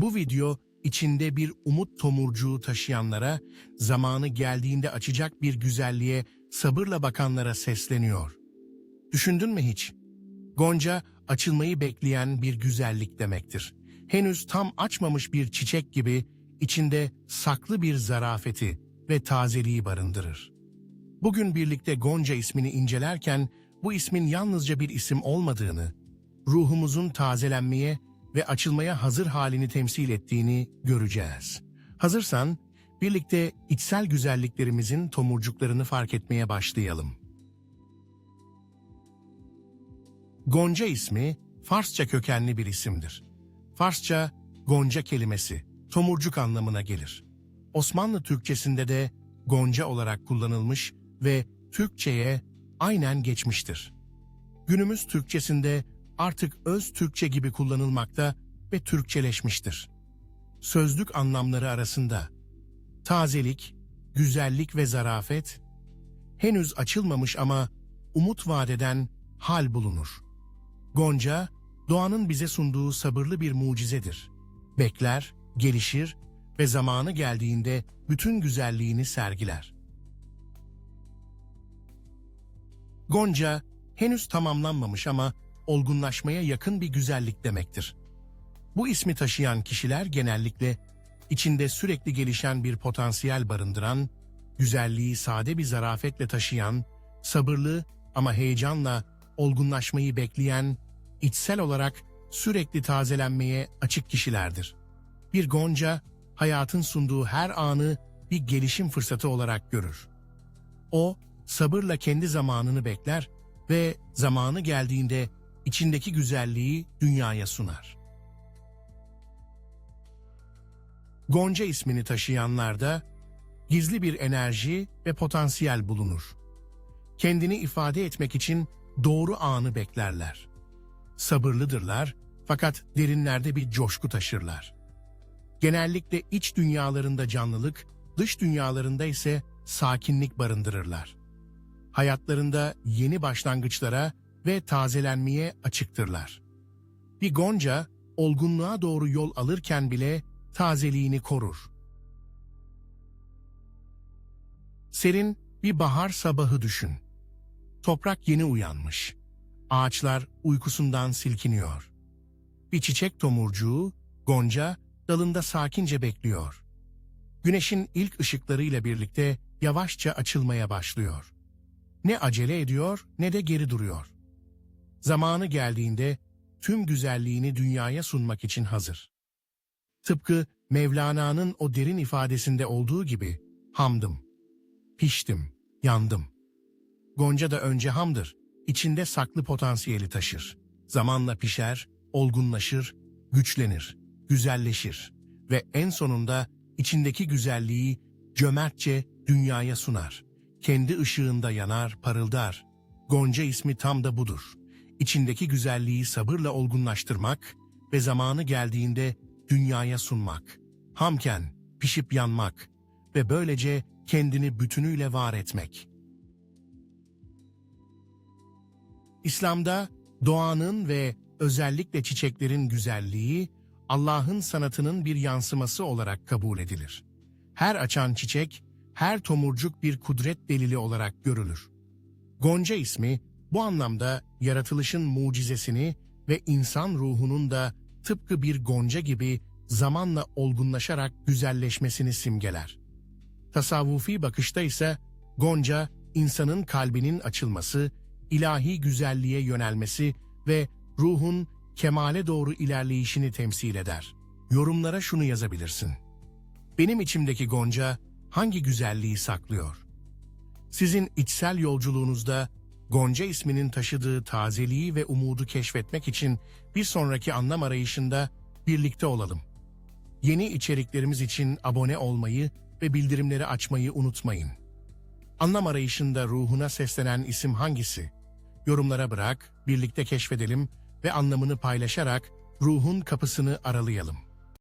Bu video içinde bir umut tomurcuğu taşıyanlara, zamanı geldiğinde açacak bir güzelliğe sabırla bakanlara sesleniyor. Düşündün mü hiç? Gonca açılmayı bekleyen bir güzellik demektir. Henüz tam açmamış bir çiçek gibi içinde saklı bir zarafeti ve tazeliği barındırır. Bugün birlikte Gonca ismini incelerken bu ismin yalnızca bir isim olmadığını, ruhumuzun tazelenmeye ve açılmaya hazır halini temsil ettiğini göreceğiz. Hazırsan birlikte içsel güzelliklerimizin tomurcuklarını fark etmeye başlayalım. Gonca ismi Farsça kökenli bir isimdir. Farsça Gonca kelimesi tomurcuk anlamına gelir. Osmanlı Türkçesinde de Gonca olarak kullanılmış ve Türkçeye aynen geçmiştir. Günümüz Türkçesinde artık öz Türkçe gibi kullanılmakta ve Türkçeleşmiştir. Sözlük anlamları arasında tazelik, güzellik ve zarafet, henüz açılmamış ama umut vadeden hal bulunur. Gonca, doğanın bize sunduğu sabırlı bir mucizedir. Bekler, gelişir ve zamanı geldiğinde bütün güzelliğini sergiler. Gonca, henüz tamamlanmamış ama olgunlaşmaya yakın bir güzellik demektir. Bu ismi taşıyan kişiler genellikle içinde sürekli gelişen bir potansiyel barındıran, güzelliği sade bir zarafetle taşıyan, sabırlı ama heyecanla olgunlaşmayı bekleyen, içsel olarak sürekli tazelenmeye açık kişilerdir. Bir gonca, hayatın sunduğu her anı bir gelişim fırsatı olarak görür. O, sabırla kendi zamanını bekler ve zamanı geldiğinde içindeki güzelliği dünyaya sunar. Gonca ismini taşıyanlarda gizli bir enerji ve potansiyel bulunur. Kendini ifade etmek için doğru anı beklerler. Sabırlıdırlar fakat derinlerde bir coşku taşırlar. Genellikle iç dünyalarında canlılık, dış dünyalarında ise sakinlik barındırırlar. Hayatlarında yeni başlangıçlara ve tazelenmeye açıktırlar. Bir gonca, olgunluğa doğru yol alırken bile tazeliğini korur. Serin bir bahar sabahı düşün. Toprak yeni uyanmış. Ağaçlar uykusundan silkiniyor. Bir çiçek tomurcuğu, gonca, dalında sakince bekliyor. Güneşin ilk ışıklarıyla birlikte yavaşça açılmaya başlıyor. Ne acele ediyor ne de geri duruyor. Zamanı geldiğinde tüm güzelliğini dünyaya sunmak için hazır. Tıpkı Mevlana'nın o derin ifadesinde olduğu gibi hamdım, piştim, yandım. Gonca da önce hamdır, içinde saklı potansiyeli taşır. Zamanla pişer, olgunlaşır, güçlenir, güzelleşir ve en sonunda içindeki güzelliği cömertçe dünyaya sunar. Kendi ışığında yanar, parıldar. Gonca ismi tam da budur. İçindeki güzelliği sabırla olgunlaştırmak ve zamanı geldiğinde dünyaya sunmak. Hamken, pişip yanmak ve böylece kendini bütünüyle var etmek. İslam'da doğanın ve özellikle çiçeklerin güzelliği Allah'ın sanatının bir yansıması olarak kabul edilir. Her açan çiçek, her tomurcuk bir kudret delili olarak görülür. Gonca ismi bu anlamda yaratılışın mucizesini ve insan ruhunun da tıpkı bir gonca gibi zamanla olgunlaşarak güzelleşmesini simgeler. Tasavvufi bakışta ise gonca insanın kalbinin açılması, ilahi güzelliğe yönelmesi ve ruhun kemale doğru ilerleyişini temsil eder. Yorumlara şunu yazabilirsin. Benim içimdeki gonca hangi güzelliği saklıyor? Sizin içsel yolculuğunuzda Gonca isminin taşıdığı tazeliği ve umudu keşfetmek için bir sonraki anlam arayışında birlikte olalım. Yeni içeriklerimiz için abone olmayı ve bildirimleri açmayı unutmayın. Anlam arayışında ruhuna seslenen isim hangisi? Yorumlara bırak, birlikte keşfedelim ve anlamını paylaşarak ruhun kapısını aralayalım.